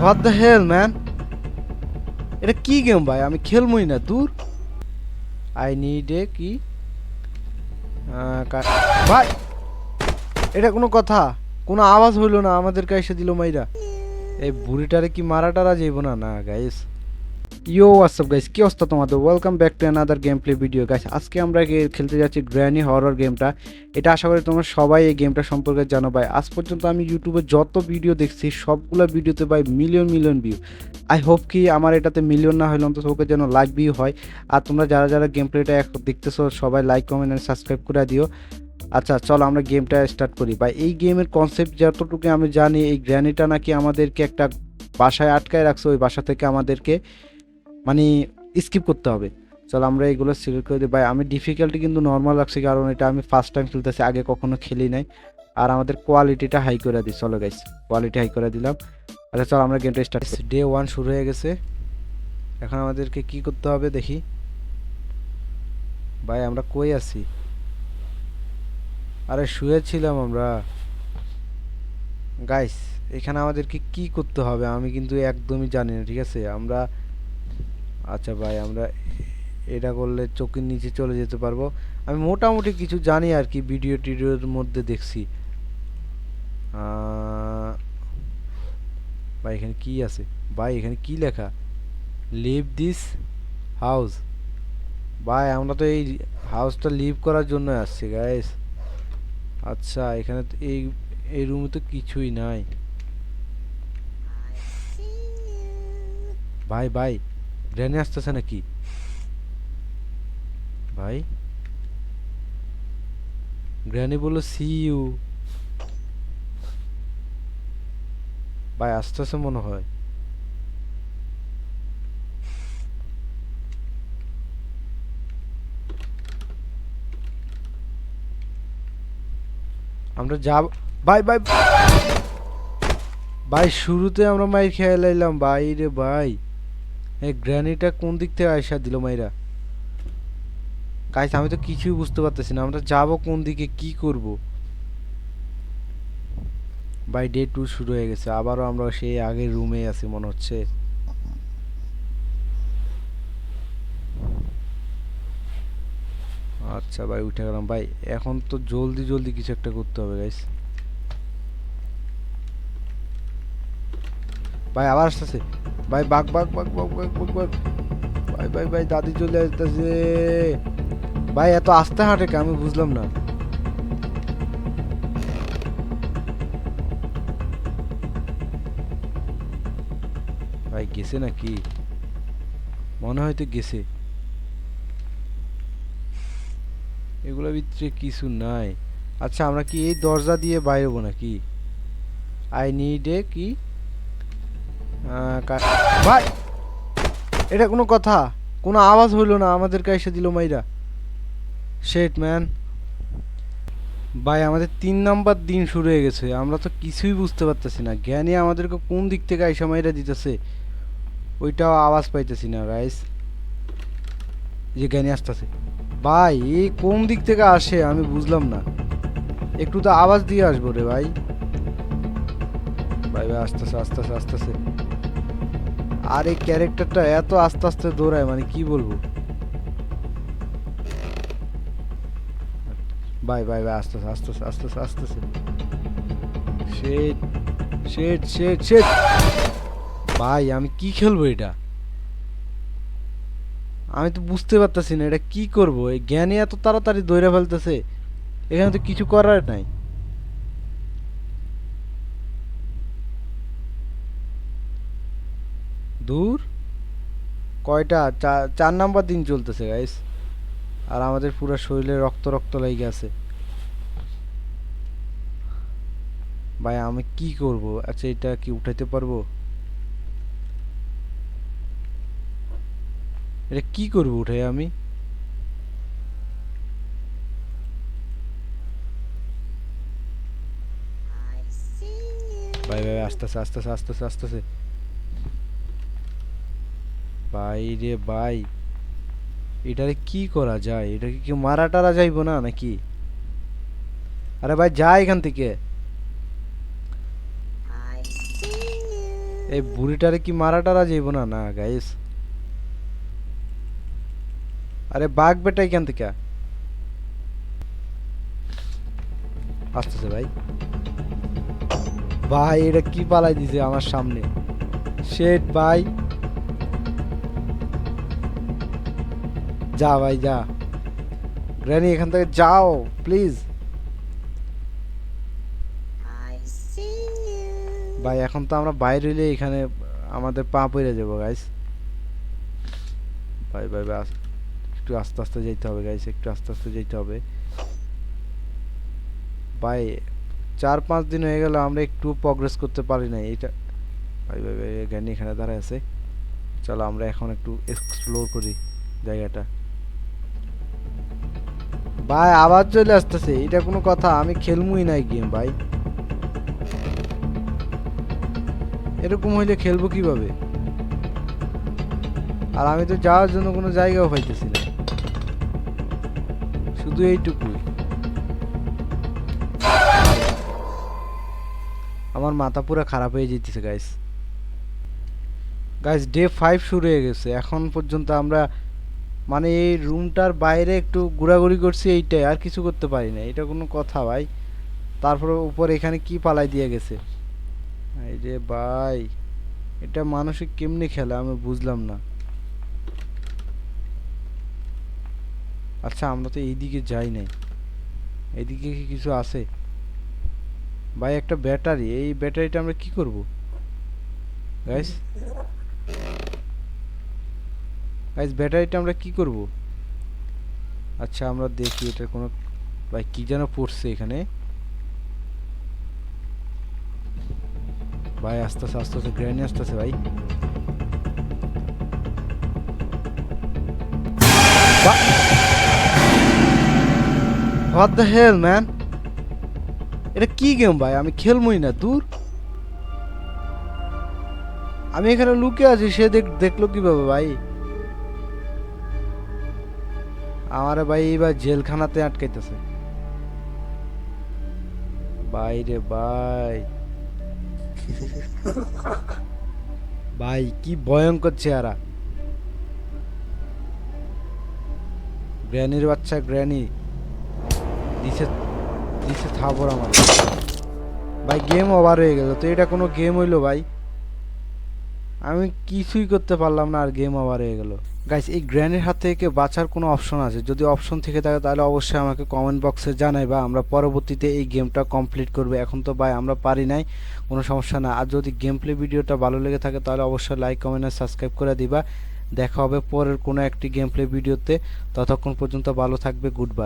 What the hell man এটা কি game ভাই? আমি খেলবই না, দূর। আই নিড এ কি ভাই, এটা কোনো কথা। কোনো আওয়াজ হইল না আমাদেরকে এসে দিল মাইরা। এই বুড়িটারে কি মারা টারা যাইব না? না গাইস ইয়ো হোয়াটসঅ্যাপ গাইস কি অবস্থা তোমাদের? Welcome back to another game play video guys আজকে আমরা খেলতে যাচ্ছি গ্র্যানি হরর গেমটা এটা আশা করি তোমরা সবাই এই গেমটা সম্পর্কে জানো, ভাই। আজ পর্যন্ত আমি ইউটিউবে যত ভিডিও দেখছি, সবগুলো ভিডিওতে ভাই million million view I hope কি আমার এটাতে মিলিয়ন না হলে অন্তত ওকে যেন লাইক ভিউ হয়। আর তোমরা যারা যারা গেম প্লেটা দেখতেছো, সবাই লাইক কমেন্ট আর সাবস্ক্রাইব করে দিও। আচ্ছা চলো আমরা গেমটা স্টার্ট করি। ভাই, এই গেমের কনসেপ্ট যতটুকু আমি জানি, এই গ্র্যানিটা নাকি আমাদেরকে একটা বাসায় আটকায় রাখছে, ওই বাসা থেকে আমাদেরকে মানে স্কিপ করতে হবে। চলো আমরা এগুলো সিলেক্ট করে দিই। ভাই, আমি ডিফিকাল্টি কিন্তু নর্মাল রাখছি কারণ এটা আমি ফার্স্ট টাইম খেলতেছি, আগে কখনো খেলি নাই। আর আমাদের কোয়ালিটিটা হাই করে দিই। চলো গাইস কোয়ালিটি হাই করে দিলাম। আচ্ছা চলো আমরা গেমটা স্টার্ট ডে ওয়ান শুরু হয়ে গেছে। এখন আমাদেরকে কি করতে হবে দেখি। ভাই, আমরা কই আছি? আরে, শুয়েছিলাম আমরা। গাইস এখানে আমাদেরকে কি করতে হবে আমি কিন্তু একদমই জানি না, ঠিক আছে? আমরা আচ্ছা ভাই আমরা এটা করলে চোখের নিচে চলে যেতে পারব। আমি মোটামুটি কিছু জানি আর কি ভিডিও টিডিওর মধ্যে দেখছি। ভাই এখানে কি আছে? ভাই এখানে কি লেখা? লিভ দিস হাউস ভাই আমরা তো এই হাউসটা লিভ করার জন্য আসছি গাইস আচ্ছা এখানে তো এই এই রুমে তো কিছুই নাই। ভাই ভাই গ্র্যানি আসতেছে নাকি? ভাই? গ্র্যানি বলল সি ইউ ভাই, আসতেছে মনে হয়। আমরা যাব, ভাই ভাই ভাই, শুরুতে আমরা মাইর খেয়ে লাইলাম, ভাই রে ভাই। এই গ্র্যানিটা কোন দিক থেকে আয়সা দিল মাইরা? গাইস আমি তো কিছুই বুঝতে পারতেছি না। আমরা যাব কোন দিকে, কি করব? ভাই ডে টু শুরু হয়ে গেছে। আবারও আমরা সেই আগের রুমে আছি, মনে হচ্ছে। আচ্ছা ভাই, উঠে গেলাম। ভাই, এখন তো জলদি জলদি কিছু একটা করতে হবে গাইস ভাই, আবার আসতেছে? ভাই, বাঘ বাঘ বাঘ বাঘ বাঘ বাঘ বাঘ। ভাই ভাই ভাই, দাদি চলে আসতেছে। ভাই, এত আস্তে হাঁটে? আমি বুঝলাম না। ভাই, গেছে নাকি? মনে হয়তো গেছে। এগুলোর ভিতরে কিছু নাই। আচ্ছা আমরা কি এই দরজা দিয়ে বাইরে হব নাকি? আই নিড এ কা- ভাই, এটা কোনো কথা। কোনো আওয়াজ হইল না, আমাদেরকে এসে দিল মাইরা। শেট ম্যান ভাই, আমাদের তিন নাম্বার দিন শুরু হয়ে গেছে। আমরা তো কিছুই বুঝতে পারতেছি না। জ্ঞানী আমাদেরকে কোন দিক থেকে আইসা মাইরা দিতেছে, ওইটাও আওয়াজ পাইতেছি না গাইস যে জ্ঞানী আসতেছে। ভাই এই কোন দিক থেকে আসে আমি বুঝলাম না। একটু তো আওয়াজ দিয়ে আসব রে ভাই। ভাই ভাই, আসতেছে আসতেছে আসতেছে। আর এই ক্যারেক্টারটা এত আস্তে আস্তে দৌড়ায় মানে কি বলব? বাই বাই ভাই আস্তে আস্তে আস্তে আসতেছে শেট শেট শেট শেট। ভাই, আমি কি খেলব এটা? আমি তো বুঝতে পারতেছি না, এটা কি করব? এই জ্ঞানী এত তাড়াতাড়ি দৌড়ে ফেলতেছে, এখানে তো কিছু করার নাই। দূর? কয়টা? চার নাম্বার দিন চলতেছে গাইস আর আমাদের পুরো শরীরে রক্ত রক্ত লেগে আছে। ভাই আমি কি করব? আচ্ছা এটা কি উঠাইতে পারব? এটা কি করব উঠাই আমি? ভাই ভাই আস্তে আস্তে আস্তে আস্তে আস্তেছে। ভাই রে ভাই এটারে কি করা যায়? এটাকে কি মারা টারা যাইবো না নাকি? আরে ভাই যা এখান থেকে। এই বুড়িটারে কি মারা টারা যাইব না? না গাইস আরে বাঘ বেটা এখান থেকে। আসতেছে ভাই। ভাই এটা কি পালাই দিছে আমার সামনে? শেট ভাই। যা ভাই যা। গ্র্যানি এখান থেকে যাও প্লিজ ভাই এখন তো আমরা বাইরে হইলে এখানে আমাদের পা পড়ে যাব গাইস ভাই ভাই ভাই একটু আস্তে আস্তে যেতে হবে গাইস একটু আস্তে আস্তে যেতে হবে। ভাই চার পাঁচ দিন হয়ে গেল আমরা একটু প্রগ্রেস করতে পারি না এটা ভাই ভাই ভাই জ্ঞানী এখানে দাঁড়ায় আছে। চলো আমরা এখন একটু এক্সপ্লোর করি জায়গাটা। ভাই, আবার চলে আসতেছে। এটা কোনো কথা, আমি খেলমুই নাই গেম ভাই। এরকম হইলে খেলব কীভাবে? আর আমি তো যাওয়ার জন্য কোনো জায়গাও পাইতেছি না। শুধু এইটুকুই। আমার মাথা পুরো খারাপ হয়ে যেতেছে গাইস গাইস ডে ফাইভ শুরু হয়ে গেছে। এখন পর্যন্ত আমরা মানে এই রুমটার বাইরে একটু ঘোরাঘুরি করছি এইটাই, আর কিছু করতে পারি না। এটা কোনো কথা ভাই। তারপরে উপর এখানে কি পালাই দিয়ে গেছে? এই রে ভাই, এটা মানুষে কেমনি খেলে আমি বুঝলাম না। আচ্ছা আমরা তো এইদিকে যাই নাই। এইদিকে কি কিছু আছে? ভাই, একটা ব্যাটারি। এই ব্যাটারিটা আমরা কি করব? গাইস গাইস ব্যাটারিটা আমরা কি করব? আচ্ছা আমরা দেখি এটা কোনো ভাই, কি যেন পড়ছে এখানে। ভাই আস্তে আস্তে আস্তে আস্তে গ্র্যানি আসতেছে, ভাই। হোয়াট দ্য হেল ম্যান এটা কি গেম ভাই? আমি খেলবই না, দূর। আমি এখানে লুকে আছি, সে দেখ দেখল কীভাবে, ভাই? আমারে ভাই এবার জেলখানাতে আটকাইতেছে। ভাই রে ভাই। ভাই, কি ভয়ঙ্কর চেহারা। গ্র্যানির বাচ্চা, গ্র্যানি। দিছে দিছে থাবর আমার। ভাই গেম ওভার হয়ে গেল। তো এটা কোনো গেম হইল ভাই? আমি কিছুই করতে পারলাম না আর গেম ওভার হয়ে গেল। গাইস এই গ্র্যান্ডের হাত থেকে বাঁচার কোনো অপশন আছে? যদি অপশন থেকে থাকে, তাহলে অবশ্যই আমাকে কমেন্ট বক্সে জানাই বা আমরা পরবর্তীতে এই গেমটা কমপ্লিট করব। এখন তো ভাই, আমরা পারি নাই। কোনো সমস্যা না। আর যদি গেম প্লে ভিডিওটা ভালো লেগে থাকে, তাহলে অবশ্যই লাইক কমেন্ট আর সাবস্ক্রাইব করে দিবা। দেখা হবে পরের কোনো একটি গেম প্লে ভিডিওতে ততক্ষণ পর্যন্ত ভালো থাকবে গুড বাই